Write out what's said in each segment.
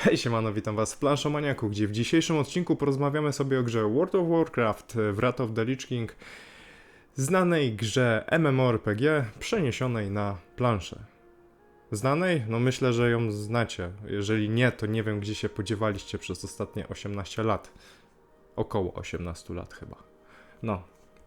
Hej siemano, witam was w Planszomaniaku, gdzie w dzisiejszym odcinku porozmawiamy sobie o grze World of Warcraft Wrath of the Lich King, znanej grze MMORPG przeniesionej na planszę. Znanej? No myślę, że ją znacie. Jeżeli nie, to nie wiem, gdzie się podziewaliście przez ostatnie 18 lat. Około 18 lat chyba. No,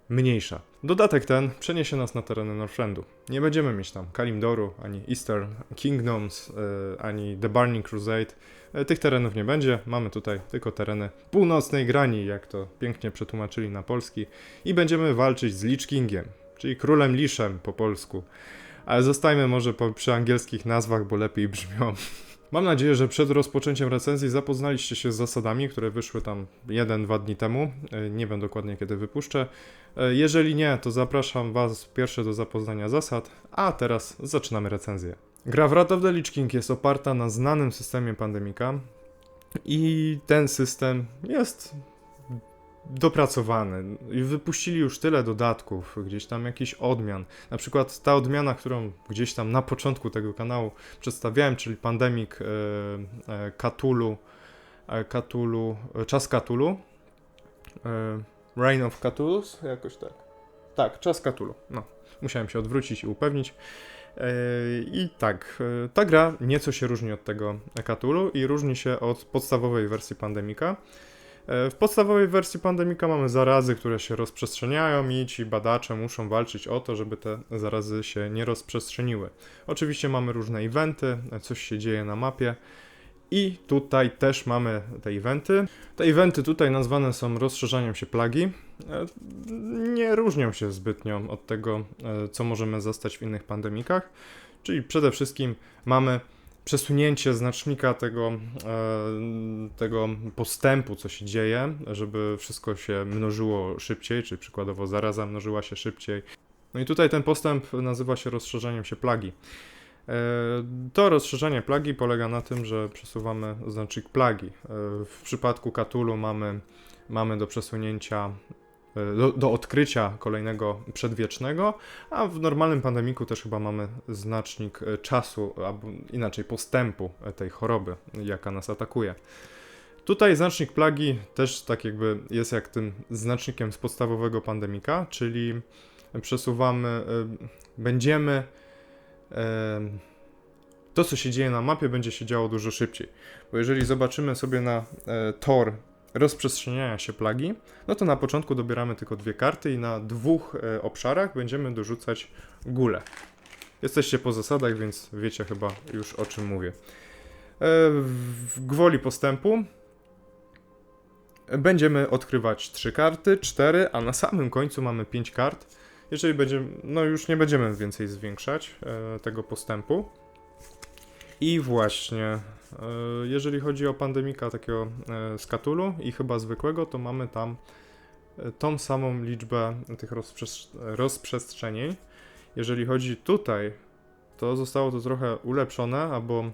mniejsza. Dodatek ten przeniesie nas na tereny Northlandu. Nie będziemy mieć tam Kalimdoru, ani Eastern Kingdoms, yy, ani The Burning Crusade. Yy, tych terenów nie będzie. Mamy tutaj tylko tereny północnej grani, jak to pięknie przetłumaczyli na polski. I będziemy walczyć z Lich Kingiem, czyli królem Liszem po polsku. Ale zostajmy może po, przy angielskich nazwach, bo lepiej brzmią. Mam nadzieję, że przed rozpoczęciem recenzji zapoznaliście się z zasadami, które wyszły tam 1-2 dni temu. E, Nie wiem dokładnie kiedy wypuszczę. E, Jeżeli nie, to zapraszam Was pierwsze do zapoznania zasad, a teraz zaczynamy recenzję. Gra Wrath of the Lich King jest oparta na znanym systemie Pandemika i ten system jest dopracowany. Wypuścili już tyle dodatków, gdzieś tam jakichś odmian. Na przykład ta odmiana, którą gdzieś tam na początku tego kanału przedstawiałem, czyli Pandemic e, e, Cthulhu, e, Cthulhu, e, Czas Cthulhu, e, Reign of Cthulhus, jakoś tak. Tak, Czas Cthulhu, no. Musiałem się odwrócić i upewnić. E, I tak, e, ta gra nieco się różni od tego Cthulhu i różni się od podstawowej wersji Pandemika. E, W podstawowej wersji pandemika mamy zarazy, które się rozprzestrzeniają i ci badacze muszą walczyć o to, żeby te zarazy się nie rozprzestrzeniły. Oczywiście mamy różne eventy, coś się dzieje na mapie i tutaj też mamy te eventy. Te eventy tutaj nazwane są rozszerzaniem się plagi. E, Nie różnią się zbytnio od tego, e, co możemy zastać w innych pandemikach. Czyli przede wszystkim mamy przesunięcie znacznika tego, e, tego postępu, co się dzieje, żeby wszystko się mnożyło szybciej, czyli przykładowo zaraza mnożyła się szybciej. No i tutaj ten postęp nazywa się rozszerzaniem się plagi. E, To rozszerzenie plagi polega na tym, że przesuwamy znacznik plagi. E, W przypadku Cthulhu mamy, mamy do przesunięcia, e, do, do odkrycia kolejnego przedwiecznego, a w normalnym pandemiku też chyba mamy znacznik czasu, albo inaczej postępu tej choroby, jaka nas atakuje. Tutaj znacznik plagi też tak jakby jest jak tym znacznikiem z podstawowego pandemika, czyli przesuwamy, będziemy to, co się dzieje na mapie, będzie się działo dużo szybciej. Bo jeżeli zobaczymy sobie na e, tor rozprzestrzeniania się plagi, no to na początku dobieramy tylko dwie karty i na dwóch e, obszarach będziemy dorzucać gule. Jesteście po zasadach, więc wiecie chyba już o czym mówię. E, w gwoli postępu będziemy odkrywać trzy karty, cztery, a na samym końcu mamy pięć kart. Jeżeli będziemy, no już nie będziemy więcej zwiększać e, tego postępu. I właśnie, e, jeżeli chodzi o pandemika takiego e, z Cthulhu i chyba zwykłego, to mamy tam e, tą samą liczbę tych rozprzes- rozprzestrzenień. Jeżeli chodzi tutaj, to zostało to trochę ulepszone, albo e,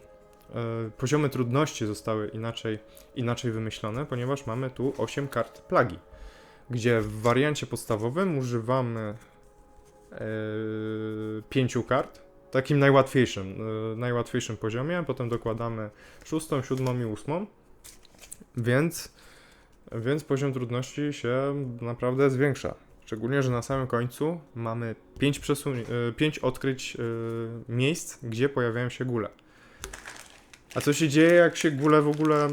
poziomy trudności zostały inaczej, inaczej wymyślone, ponieważ mamy tu 8 kart plagi, gdzie w wariancie podstawowym używamy e, 5 kart, takim najłatwiejszym, e, najłatwiejszym poziomie, potem dokładamy szóstą, siódmą i ósmą, więc, więc poziom trudności się naprawdę zwiększa. Szczególnie, że na samym końcu mamy 5, przesun- e, pięć odkryć e, miejsc, gdzie pojawiają się góle. A co się dzieje, jak się góle w ogóle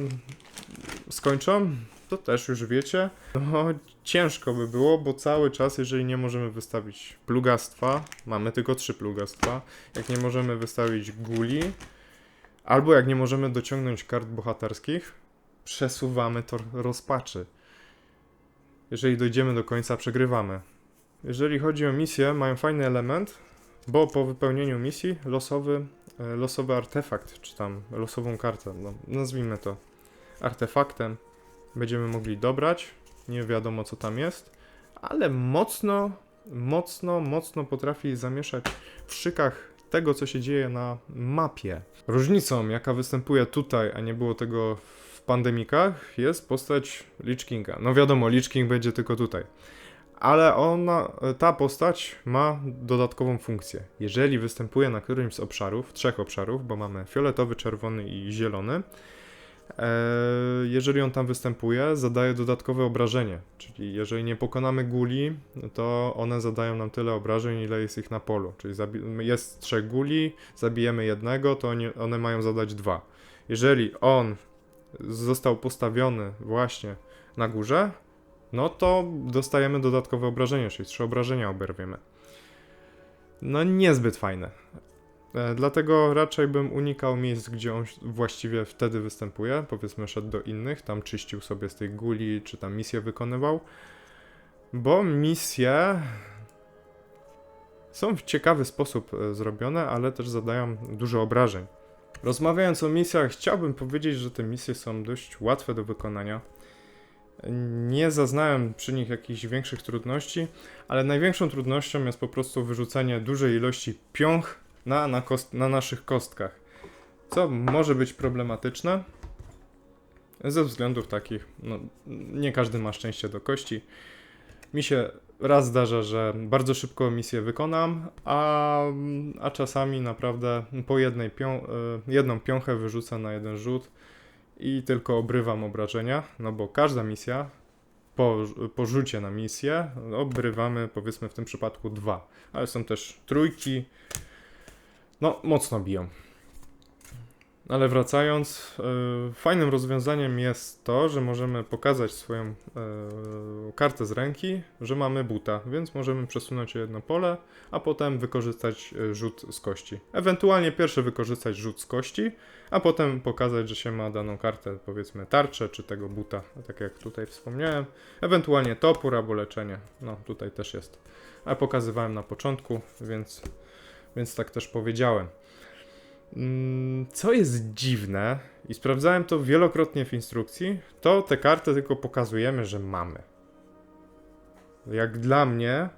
skończą? To też już wiecie. No, ciężko by było, bo cały czas, jeżeli nie możemy wystawić plugastwa, mamy tylko trzy plugastwa, jak nie możemy wystawić guli, albo jak nie możemy dociągnąć kart bohaterskich, przesuwamy tor rozpaczy. Jeżeli dojdziemy do końca, przegrywamy. Jeżeli chodzi o misję, mają fajny element, bo po wypełnieniu misji losowy, e, losowy artefakt, czy tam losową kartę, no, nazwijmy to artefaktem, będziemy mogli dobrać. Nie wiadomo co tam jest, ale mocno, mocno, mocno potrafi zamieszać w szykach tego, co się dzieje na mapie. Różnicą, jaka występuje tutaj, a nie było tego w pandemikach, jest postać Lich Kinga. No wiadomo, Lich King będzie tylko tutaj. Ale ona, ta postać ma dodatkową funkcję. Jeżeli występuje na którymś z obszarów, trzech obszarów, bo mamy fioletowy, czerwony i zielony, jeżeli on tam występuje, zadaje dodatkowe obrażenie. Czyli jeżeli nie pokonamy guli, to one zadają nam tyle obrażeń, ile jest ich na polu. Czyli jest trzech guli, zabijemy jednego, to one mają zadać dwa. Jeżeli on został postawiony właśnie na górze, no to dostajemy dodatkowe obrażenie, czyli trzy obrażenia oberwiemy. No niezbyt fajne. E, Dlatego raczej bym unikał miejsc, gdzie on właściwie wtedy występuje. Powiedzmy, szedł do innych, tam czyścił sobie z tej guli, czy tam misję wykonywał. Bo misje są w ciekawy sposób e, zrobione, ale też zadają dużo obrażeń. Rozmawiając o misjach, chciałbym powiedzieć, że te misje są dość łatwe do wykonania. Nie zaznałem przy nich jakichś większych trudności, ale największą trudnością jest po prostu wyrzucenie dużej ilości piąch na, na, kost, na naszych kostkach. Co może być problematyczne ze względów takich, no, nie każdy ma szczęście do kości. Mi się raz zdarza, że bardzo szybko misję wykonam, a, a czasami naprawdę po jednej pią, y, jedną piąchę wyrzucę na jeden rzut i tylko obrywam obrażenia, no bo każda misja po, po rzucie na misję obrywamy powiedzmy w tym przypadku dwa, ale są też trójki, no mocno biją. Ale wracając, y, fajnym rozwiązaniem jest to, że możemy pokazać swoją y, kartę z ręki, że mamy buta, więc możemy przesunąć jedno pole, a potem wykorzystać y, rzut z kości. Ewentualnie pierwszy wykorzystać rzut z kości, a potem pokazać, że się ma daną kartę, powiedzmy tarczę czy tego buta, tak jak tutaj wspomniałem. Ewentualnie topór albo leczenie, no tutaj też jest. A pokazywałem na początku, więc, więc tak też powiedziałem. Mm, Co jest dziwne, i sprawdzałem to wielokrotnie w instrukcji, to te karty tylko pokazujemy, że mamy. Jak dla mnie,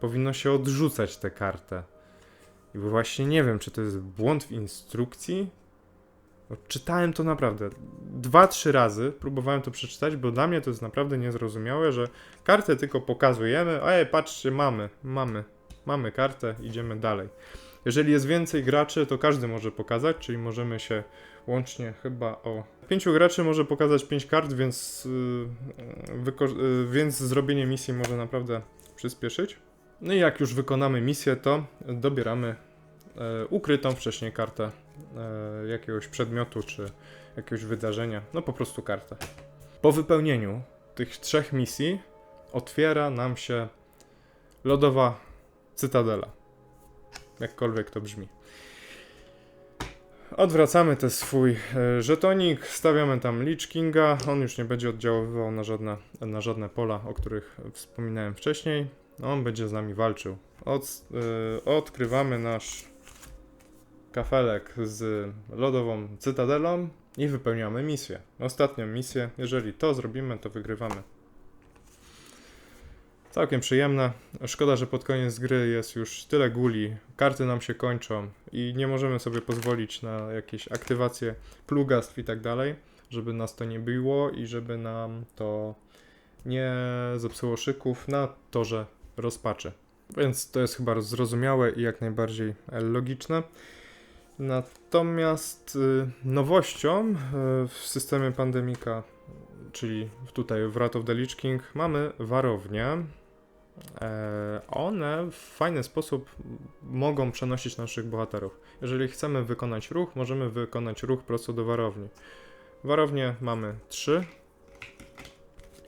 powinno się odrzucać tę kartę. I właśnie nie wiem, czy to jest błąd w instrukcji. Bo czytałem to naprawdę dwa, trzy razy, próbowałem to przeczytać, bo dla mnie to jest naprawdę niezrozumiałe, że kartę tylko pokazujemy, ej, patrzcie, mamy, mamy, mamy kartę, idziemy dalej. Jeżeli jest więcej graczy, to każdy może pokazać, czyli możemy się łącznie chyba o. Pięciu graczy może pokazać pięć kart, więc, yy, więc zrobienie misji może naprawdę przyspieszyć. No i jak już wykonamy misję, to dobieramy e, ukrytą wcześniej kartę e, jakiegoś przedmiotu czy jakiegoś wydarzenia. No po prostu kartę. Po wypełnieniu tych trzech misji otwiera nam się lodowa cytadela jakkolwiek to brzmi. Odwracamy ten swój e, żetonik, stawiamy tam Lich Kinga, on już nie będzie oddziaływał na żadne, na żadne pola, o których wspominałem wcześniej. On będzie z nami walczył. Od, e, odkrywamy nasz kafelek z lodową cytadelą i wypełniamy misję. Ostatnią misję, jeżeli to zrobimy, to wygrywamy. Całkiem przyjemne. Szkoda, że pod koniec gry jest już tyle guli, karty nam się kończą i nie możemy sobie pozwolić na jakieś aktywacje plugastw i tak dalej, żeby nas to nie biło i żeby nam to nie zepsuło szyków na torze rozpaczy. Więc to jest chyba zrozumiałe i jak najbardziej logiczne. Natomiast y, nowością y, w systemie Pandemika, czyli tutaj w Wrath of the Lich King, mamy warownie. E, One w fajny sposób mogą przenosić naszych bohaterów. Jeżeli chcemy wykonać ruch, możemy wykonać ruch prosto do warowni. Warownie mamy trzy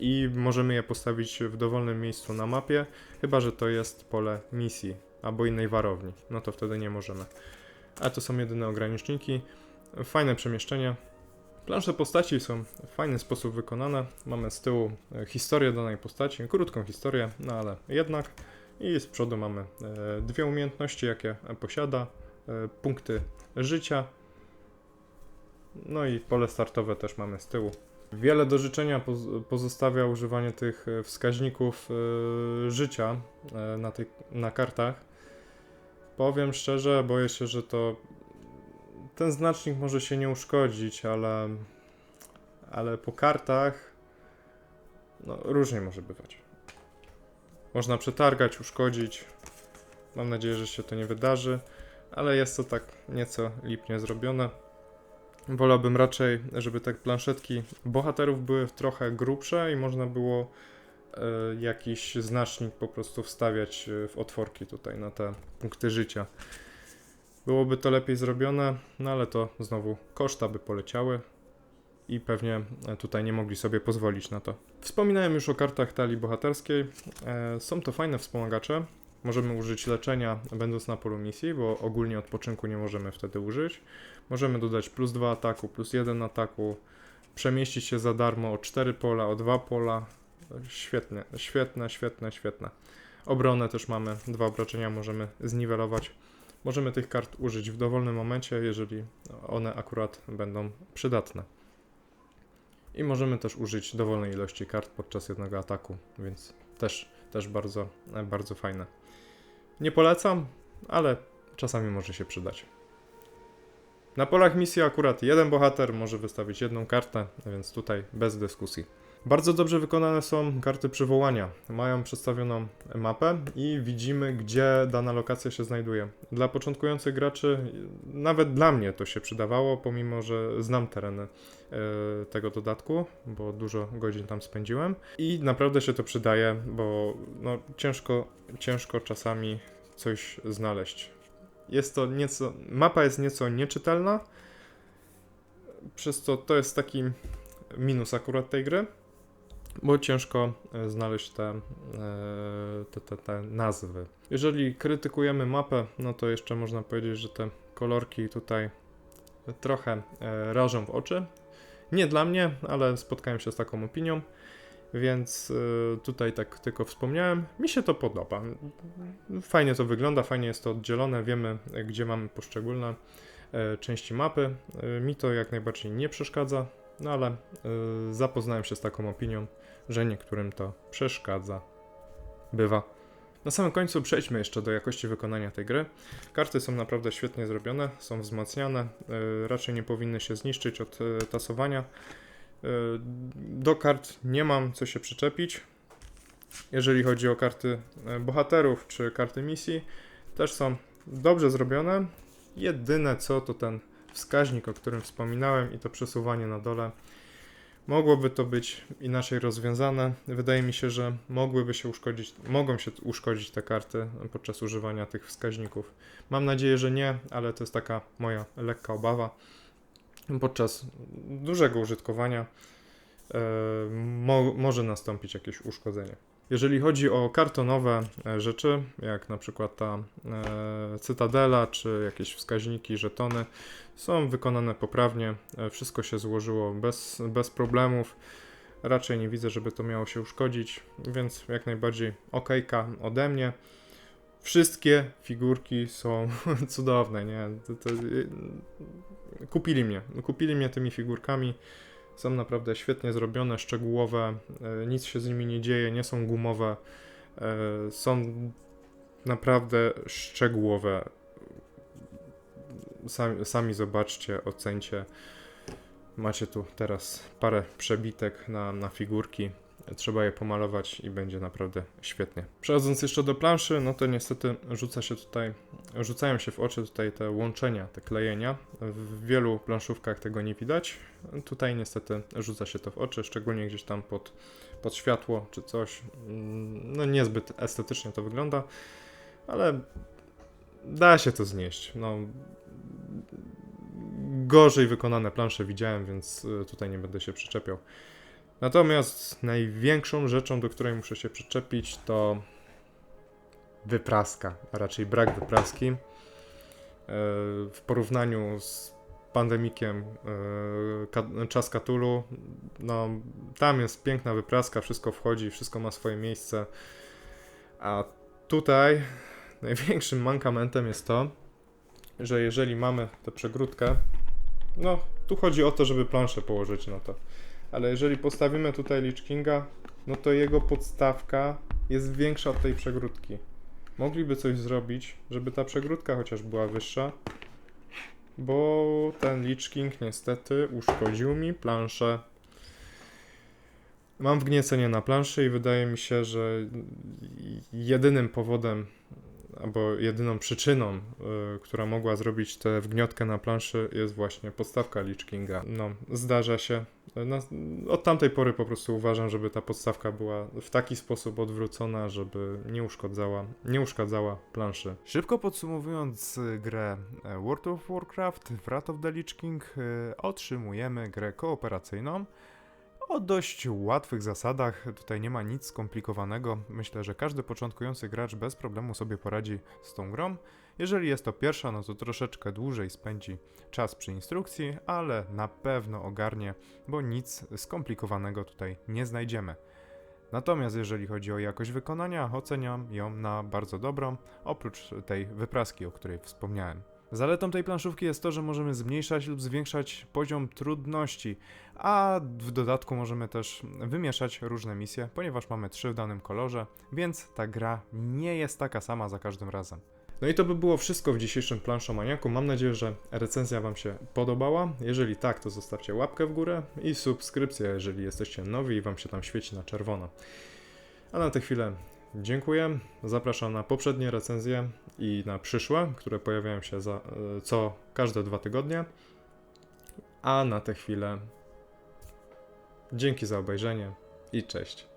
i możemy je postawić w dowolnym miejscu na mapie, chyba że to jest pole misji albo innej warowni. No to wtedy nie możemy. A to są jedyne ograniczniki. Fajne przemieszczenia. Plansze postaci są w fajny sposób wykonane. Mamy z tyłu e, historię danej postaci, krótką historię, no ale jednak. I z przodu mamy e, dwie umiejętności, jakie posiada, e, punkty życia. No i pole startowe też mamy z tyłu. Wiele do życzenia poz- pozostawia używanie tych wskaźników życia na, na kartach. Powiem szczerze, boję się, że to ten znacznik może się nie uszkodzić, ale, ale po kartach no, różnie może bywać. Można przetargać, uszkodzić. Mam nadzieję, że się to nie wydarzy, ale jest to tak nieco lipnie zrobione. Wolałbym raczej, żeby te planszetki bohaterów były trochę grubsze i można było e, jakiś znacznik po prostu wstawiać e, w otworki tutaj na te punkty życia. Byłoby to lepiej zrobione, no ale to znowu koszta by poleciały i pewnie e, tutaj nie mogli sobie pozwolić na to. Wspominałem już o kartach talii bohaterskiej. E, Są to fajne wspomagacze. Możemy użyć leczenia będąc na polu misji, bo ogólnie odpoczynku nie możemy wtedy użyć. Możemy dodać plus 2 ataku, plus 1 ataku, przemieścić się za darmo o 4 pola, o 2 pola. Świetnie, świetne, świetne, świetne. Obronę też mamy, dwa obrażenia możemy zniwelować. Możemy tych kart użyć w dowolnym momencie, jeżeli one akurat będą przydatne. I możemy też użyć dowolnej ilości kart podczas jednego ataku, więc też, też bardzo, bardzo fajne. Nie polecam, ale czasami może się przydać. Na polach misji akurat jeden bohater może wystawić jedną kartę, więc tutaj bez dyskusji. Bardzo dobrze wykonane są karty przywołania. Mają przedstawioną mapę i widzimy, gdzie dana lokacja się znajduje. Dla początkujących graczy, nawet dla mnie to się przydawało, pomimo że znam tereny e, tego dodatku, bo dużo godzin tam spędziłem. I naprawdę się to przydaje, bo no, ciężko, ciężko czasami coś znaleźć. Jest to nieco. Mapa jest nieco nieczytelna, przez co to jest taki minus akurat tej gry, bo ciężko e, znaleźć te, e, te, te, te nazwy. Jeżeli krytykujemy mapę, no to jeszcze można powiedzieć, że te kolorki tutaj trochę e, rażą w oczy. Nie dla mnie, ale spotkałem się z taką opinią, więc tutaj tak tylko wspomniałem. Mi się to podoba. Fajnie to wygląda, fajnie jest to oddzielone, wiemy gdzie mamy poszczególne części mapy. Mi to jak najbardziej nie przeszkadza, no ale zapoznałem się z taką opinią, że niektórym to przeszkadza. Bywa. Na samym końcu przejdźmy jeszcze do jakości wykonania tej gry. Karty są naprawdę świetnie zrobione, są wzmacniane, e, raczej nie powinny się zniszczyć od e, tasowania. E, Do kart nie mam co się przyczepić. Jeżeli chodzi o karty bohaterów czy karty misji, też są dobrze zrobione. Jedyne co to ten wskaźnik, o którym wspominałem i to przesuwanie na dole. Mogłoby to być inaczej rozwiązane. Wydaje mi się, że mogłyby się uszkodzić, mogą się uszkodzić te karty podczas używania tych wskaźników. Mam nadzieję, że nie, ale to jest taka moja lekka obawa. Podczas dużego użytkowania e, mo, może nastąpić jakieś uszkodzenie. Jeżeli chodzi o kartonowe e, rzeczy, jak na przykład ta e, cytadela, czy jakieś wskaźniki, żetony, są wykonane poprawnie, e, wszystko się złożyło bez, bez problemów. Raczej nie widzę, żeby to miało się uszkodzić, więc jak najbardziej okejka ode mnie. Wszystkie figurki są cudowne, nie? To, to, y, kupili mnie, kupili mnie tymi figurkami. Są naprawdę świetnie zrobione, szczegółowe, e, nic się z nimi nie dzieje, nie są gumowe. e, Są naprawdę szczegółowe. Sami, sami zobaczcie, ocencie. Macie tu teraz parę przebitek na, na figurki. Trzeba je pomalować i będzie naprawdę świetnie. Przechodząc jeszcze do planszy, no to niestety rzuca się tutaj, rzucają się w oczy tutaj te łączenia, te klejenia. W wielu planszówkach tego nie widać. Tutaj niestety rzuca się to w oczy, szczególnie gdzieś tam pod, pod światło czy coś. Mm, No niezbyt estetycznie to wygląda, ale da się to znieść. No, gorzej wykonane plansze widziałem, więc y, tutaj nie będę się przyczepiał. Natomiast największą rzeczą, do której muszę się przyczepić, to wypraska, a raczej brak wypraski. E, W porównaniu z pandemikiem e, Czas Katulu, no tam jest piękna wypraska, wszystko wchodzi, wszystko ma swoje miejsce. A tutaj największym mankamentem jest to, że jeżeli mamy tę przegródkę, no tu chodzi o to, żeby planszę położyć na to. Ale jeżeli postawimy tutaj Lich Kinga, no to jego podstawka jest większa od tej przegródki. Mogliby coś zrobić, żeby ta przegródka chociaż była wyższa, bo ten Lich King niestety uszkodził mi planszę. Mam wgniecenie na planszy i wydaje mi się, że jedynym powodem, albo jedyną przyczyną, y, która mogła zrobić tę wgniotkę na planszy, jest właśnie podstawka Lich Kinga. No, zdarza się. No, od tamtej pory po prostu uważam, żeby ta podstawka była w taki sposób odwrócona, żeby nie uszkadzała, nie uszkadzała planszy. Szybko podsumowując y, grę e, World of Warcraft, Wrath of the Lich King, y, otrzymujemy grę kooperacyjną, o dość łatwych zasadach. Tutaj nie ma nic skomplikowanego. Myślę, że każdy początkujący gracz bez problemu sobie poradzi z tą grą. Jeżeli jest to pierwsza, no to troszeczkę dłużej spędzi czas przy instrukcji, ale na pewno ogarnie, bo nic skomplikowanego tutaj nie znajdziemy. Natomiast jeżeli chodzi o jakość wykonania, oceniam ją na bardzo dobrą, oprócz tej wypraski, o której wspomniałem. Zaletą tej planszówki jest to, że możemy zmniejszać lub zwiększać poziom trudności, a w dodatku możemy też wymieszać różne misje, ponieważ mamy trzy w danym kolorze, więc ta gra nie jest taka sama za każdym razem. No i to by było wszystko w dzisiejszym planszomaniaku. Mam nadzieję, że recenzja Wam się podobała. Jeżeli tak, to zostawcie łapkę w górę i subskrypcję, jeżeli jesteście nowi i Wam się tam świeci na czerwono. A na tę chwilę dziękuję. Zapraszam na poprzednie recenzje i na przyszłe, które pojawiają się za, e, co każde dwa tygodnie. A na tę chwilę dzięki za obejrzenie i cześć.